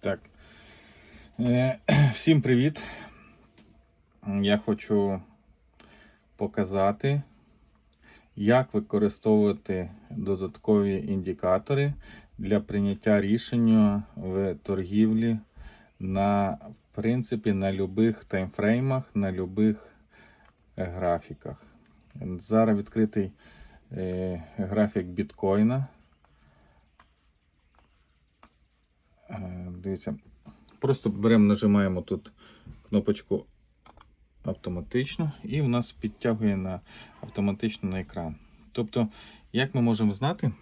Так. Е, Всім привіт. Я хочу показати, як використовувати додаткові індикатори для прийняття рішення в торгівлі на, в принципі, на любих таймфреймах, на любих е, графіках. Зараз відкритий е, графік біткоїна. Дивіться, просто беремо, нажимаємо тут кнопочку автоматично, і в нас підтягує на автоматично на екран. Тобто, як ми можемо знати,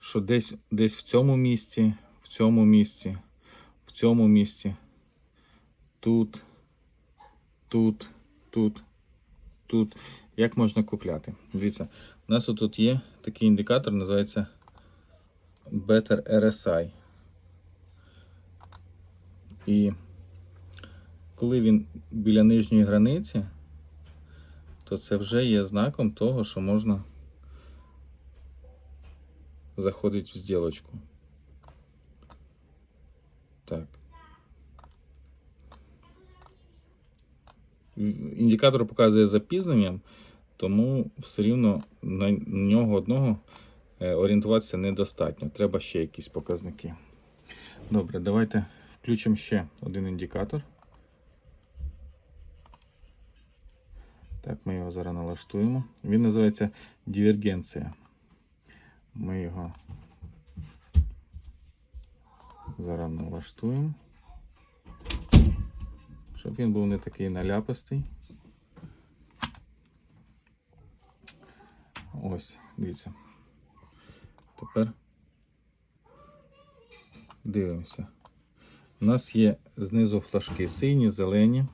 що десь, десь в цьому місці, в цьому місці, в цьому місці, тут, тут, тут, тут. Як можна купляти? Дивіться, у нас тут є такий індикатор, називається Better RSI. І коли він біля нижньої границі, то це вже є знаком того, що можна заходити в зділочку. Так. Індикатор показує запізненням, тому все рівно на нього одного е, орієнтуватися недостатньо. Треба ще якісь показники. Добре, давайте включимо ще один індикатор. Так, ми його зараз налаштуємо. Він називається дивергенція. Ми його зараз налаштуємо. Щоб він був не такий наляпистий. Ось, дивіться. Тепер дивимося. У нас є знизу флажки сині, зелені.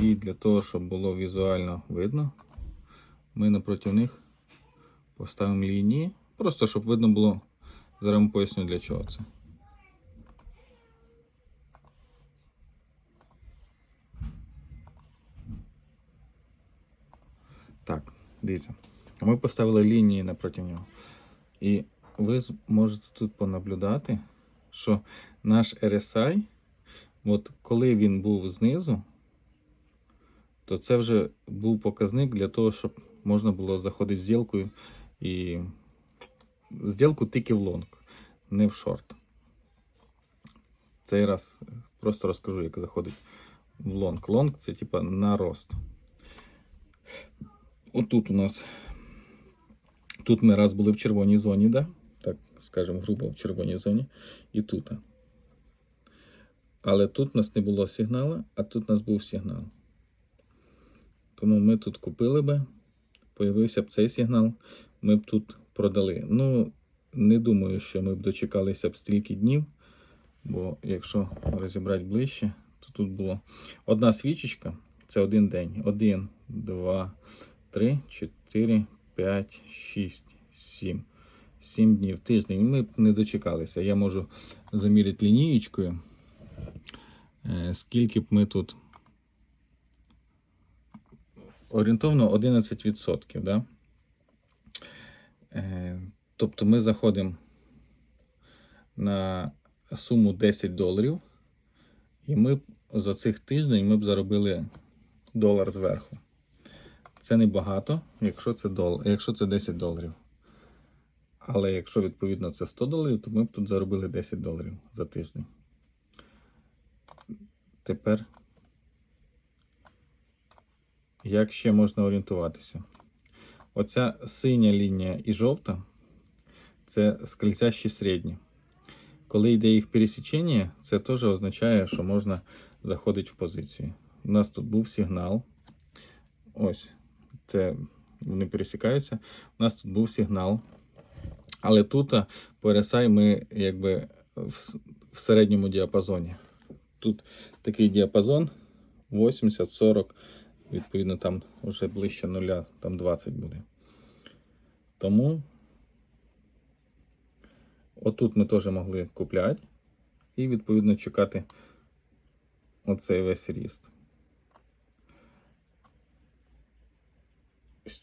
І для того, щоб було візуально видно, ми напроти них поставимо лінії. Просто щоб видно було, зараз вам поясню для чого це. Так, дивіться. Ми поставили лінії напроти нього. І ви можете тут понаблюдати, що наш RSI, от коли він був знизу, то це вже був показник для того, щоб можна було заходити з зділкою і зділку тільки в лонг, не в шорт. Цей раз просто розкажу, як заходить в лонг. Лонг це типа на рост. Отут у нас. Тут ми раз були в червоній зоні, да? Так скажемо, грубо в червоній зоні. І тут. Але тут у нас не було сигналу, а тут у нас був сигнал. Тому ми тут купили би, появився б цей сигнал, ми б тут продали. Ну, не думаю, що ми б дочекалися б стільки днів, бо якщо розібрати ближче, то тут було одна свічечка, це один день. Один, два, три, чотири, п'ять, шість, сім. Сім днів тиждень. Ми б не дочекалися. Я можу заміряти лінієчкою, е, скільки б ми тут орієнтовно 11%. Да? Е, Тобто ми заходимо на суму 10 доларів, і ми за цих тиждень ми б заробили долар зверху. Це небагато, якщо це, дол... якщо це 10 доларів. Але якщо відповідно це 100 доларів, то ми б тут заробили 10 доларів за тиждень. Тепер як ще можна орієнтуватися? Оця синя лінія і жовта це скользящі середні. Коли йде їх пересічення, це теж означає, що можна заходити в позицію. У нас тут був сигнал. Ось, це вони пересікаються. У нас тут був сигнал. Але тут а, по RSI ми якби в, середньому діапазоні. Тут такий діапазон 80-40, відповідно, там вже ближче нуля, там 20 буде. Тому отут ми теж могли купляти і відповідно чекати оцей весь ріст.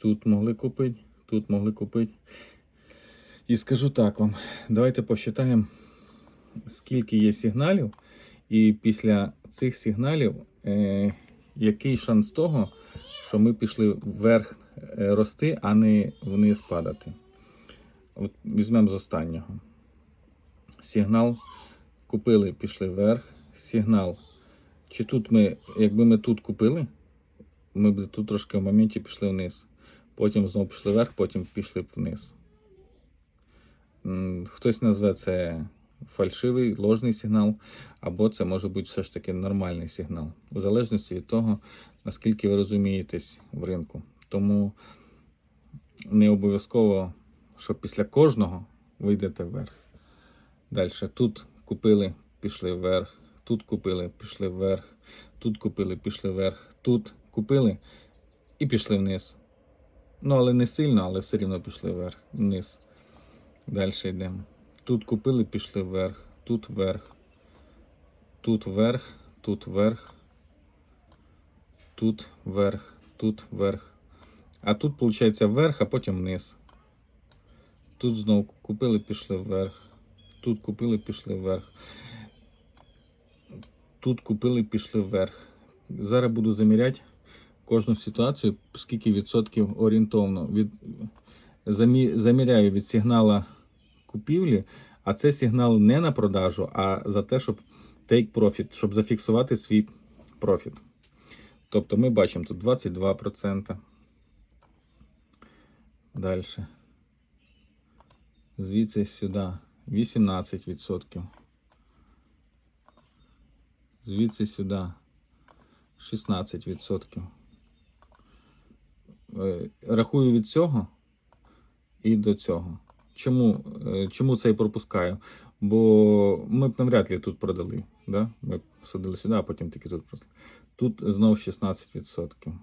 Тут могли купити, тут могли купити. І скажу так вам, давайте посчитаємо скільки є сигналів, і після цих сигналів, е, який шанс того, що ми пішли вверх е, рости, а не вниз падати. От візьмемо з останнього. Сигнал купили, пішли вверх. Сигнал. Чи тут ми, якби ми тут купили, ми б тут трошки в моменті пішли вниз. Потім знову пішли вверх, потім пішли б вниз. Хтось назве це фальшивий, ложний сигнал, або це може бути все ж таки нормальний сигнал, в залежності від того, наскільки ви розумієтесь в ринку. Тому не обов'язково, що після кожного ви йдете вверх. Далі тут купили, пішли вверх, тут купили, пішли вверх, тут купили, пішли вверх, тут купили і пішли вниз. Ну, але не сильно, але все рівно пішли вверх, вниз. Далі йдемо. Тут купили, пішли вверх, тут вверх, тут вверх, тут вверх, тут вверх, тут вверх. А тут, виходить, вверх, а потім вниз. Тут знову купили, пішли вверх. Тут купили, пішли вверх. Тут купили, пішли вверх. Зараз буду заміряти кожну ситуацію, скільки відсотків орієнтовно. Від, заміряю від сигнала купівлі, а це сигнал не на продажу, а за те, щоб take profit, щоб зафіксувати свій профіт. Тобто ми бачимо тут 22%. Далі. Звідси сюди 18%. Звідси сюди 16%. Е, Рахую від цього і до цього. Чому, е, чому це і пропускаю? Бо ми б навряд ли тут продали. Да? Ми б судили сюди, а потім тільки тут продали. Тут знов 16%.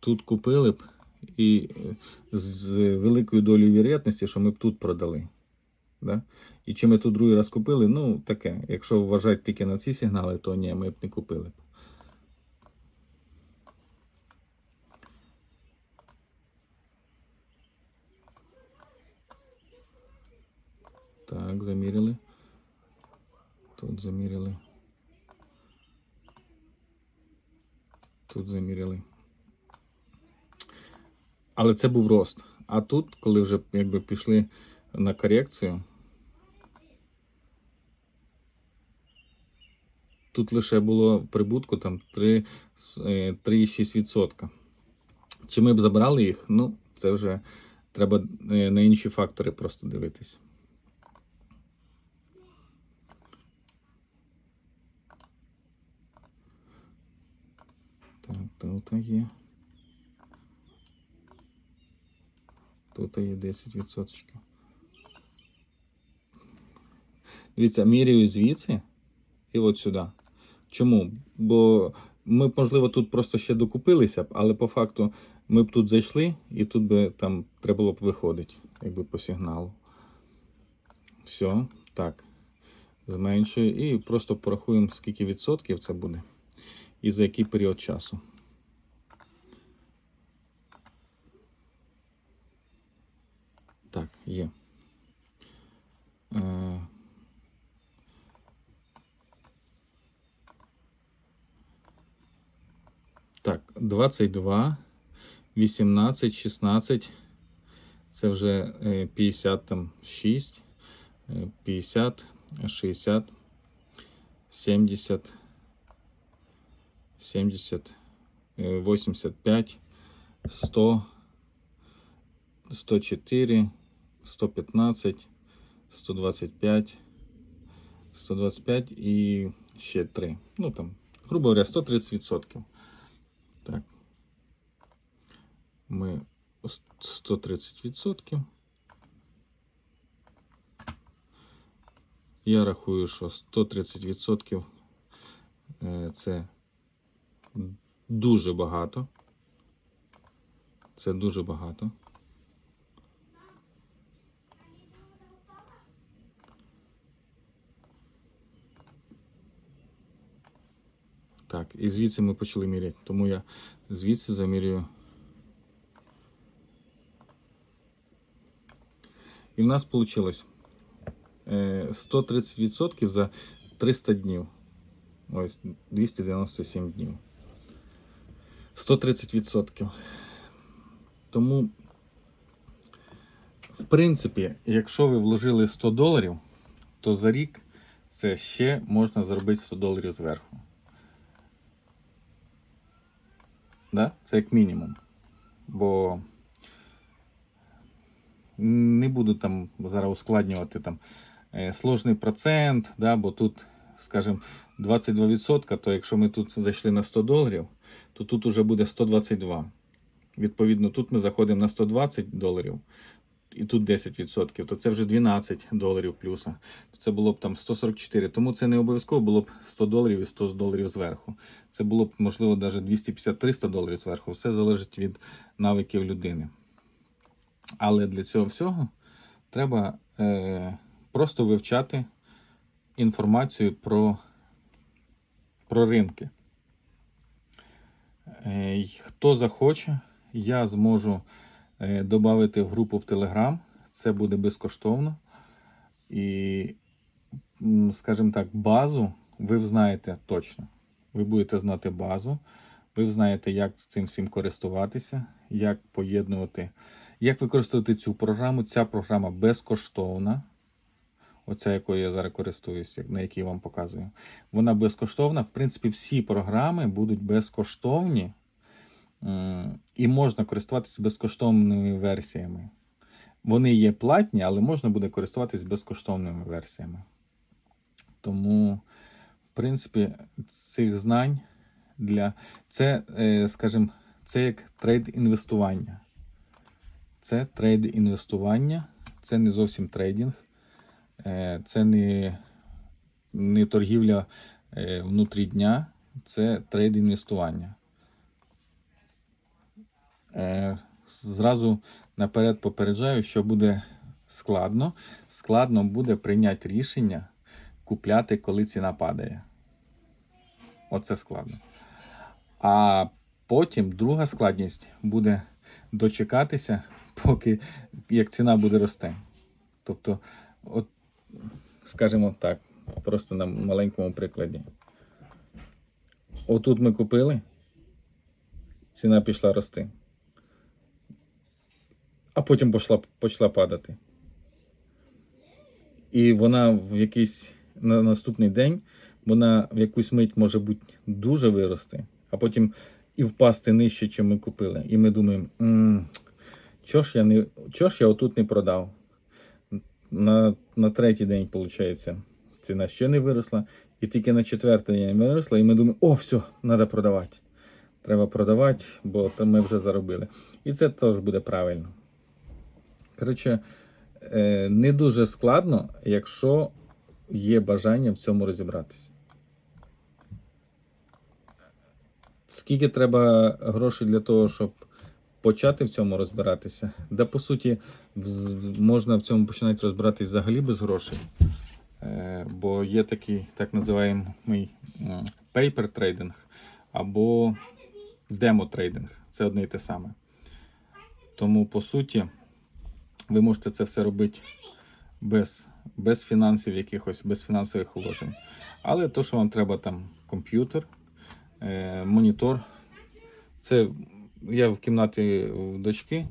Тут купили б і е, з великою долею вірогідності, що ми б тут продали. Да? І чи ми тут другий раз купили, ну таке. Якщо вважати тільки на ці сигнали, то ні, ми б не купили б. Так, заміряли. Тут заміряли. Тут заміряли. Але це був рост. А тут, коли вже якби пішли на корекцію, тут лише було прибутку там 3, е, 3,6%. Чи ми б забрали їх? Ну, це вже треба е, на інші фактори просто дивитись. Так, тут є. Тут є 10%. Дивіться, міряю звідси і от сюди. Чому? Бо ми б, можливо, тут просто ще докупилися, б, але по факту ми б тут зайшли, і тут би там треба було б виходити, якби по сигналу. Все, так. Зменшую і просто порахуємо, скільки відсотків це буде і за який період часу. Так, є. Е, Так, 22, 18, 16. Це вже е, 56, е, 50, 60, 70, 70, е, 85, 100, 104, 115, 125, 125 і ще 3. Ну там, грубо говоря, 130%. Так. Ми 130%. Я рахую, що 130% е, це дуже багато. Це дуже багато. Так, і звідси ми почали міряти. Тому я звідси замірюю. І в нас вийшло е, 130% за 300 днів. Ось 297 днів. 130%. Тому, в принципі, якщо ви вложили 100 доларів, то за рік це ще можна заробити 100 доларів зверху. Да? Це як мінімум. Бо не буду там зараз ускладнювати там е, сложний процент, да, бо тут, скажімо, 22%, то якщо ми тут зайшли на 100 доларів, то тут уже буде 122. Відповідно, тут ми заходимо на 120 доларів, і тут 10%, то це вже 12 доларів плюса. Це було б там 144. Тому це не обов'язково було б 100 доларів і 100 доларів зверху. Це було б, можливо, навіть 250-300 доларів зверху. Все залежить від навиків людини. Але для цього всього треба е, просто вивчати інформацію про, про ринки. Е, хто захоче, я зможу додати в групу в Telegram. Це буде безкоштовно. І, скажімо так, базу ви знаєте точно. Ви будете знати базу, ви знаєте, як цим всім користуватися, як поєднувати, як використовувати цю програму. Ця програма безкоштовна. Оця, якою я зараз користуюся, на якій вам показую. Вона безкоштовна. В принципі, всі програми будуть безкоштовні. М, І можна користуватися безкоштовними версіями. Вони є платні, але можна буде користуватися безкоштовними версіями. Тому, в принципі, цих знань для це, е, скажімо, це як трейд інвестування. Це трейд інвестування, це не зовсім трейдинг, е, це не, не торгівля е, внутрі дня, це трейд інвестування. Е, Зразу наперед попереджаю, що буде складно. Складно буде прийняти рішення купляти, коли ціна падає. Оце складно. А потім друга складність буде дочекатися, поки як ціна буде рости. Тобто, от, скажімо так, просто на маленькому прикладі. Отут ми купили, ціна пішла рости. А потім пішла, почала падати. І вона в якийсь на наступний день, вона в якусь мить може бути дуже вирости, а потім і впасти нижче, ніж ми купили. І ми думаємо, «М, чого ж я не чого ж я отут не продав? На, на третій день, виходить, ціна ще не виросла, і тільки на четвертий день виросла, і ми думаємо, о, все, треба продавати. Треба продавати, бо ми вже заробили. І це теж буде правильно. Коротше, е, не дуже складно, якщо є бажання в цьому розібратися. Скільки треба грошей для того, щоб почати в цьому розбиратися? Да, по суті, можна в цьому починати розбиратись взагалі без грошей. Е, Бо є такий так називаємий paper трейдинг або демо трейдинг. Це одне і те саме. Тому, по суті, ви можете це все робити без, без фінансів якихось, без фінансових вложень. Але то, що вам треба там комп'ютер, е, монітор. Це я в кімнаті в дочки,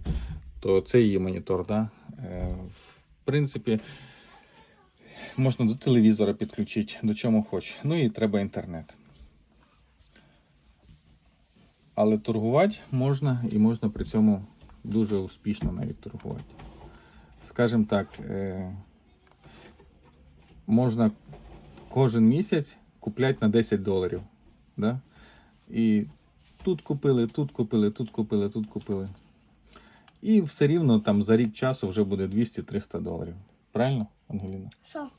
то це її монітор. Да? Е, в принципі, можна до телевізора підключити, до чому хоч. Ну і треба інтернет. Але торгувати можна і можна при цьому дуже успішно навіть торгувати. Скажімо так, е, можна кожен місяць купляти на 10 доларів. Да? І тут купили, тут купили, тут купили, тут купили. І все рівно там за рік часу вже буде 200-300 доларів. Правильно, Ангеліна? Що?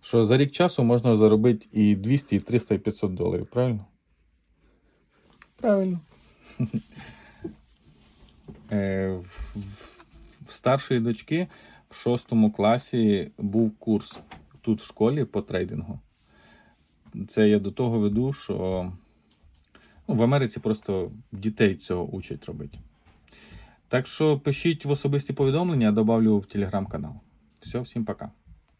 Що за рік часу можна заробити і 200, і 300, і 500 доларів, правильно? Правильно. В- старшої дочки в шостому класі був курс тут в школі по трейдингу. Це я до того веду, що ну, в Америці просто дітей цього учать робити. Так що пишіть в особисті повідомлення, я добавлю в телеграм-канал. Все, всім пока.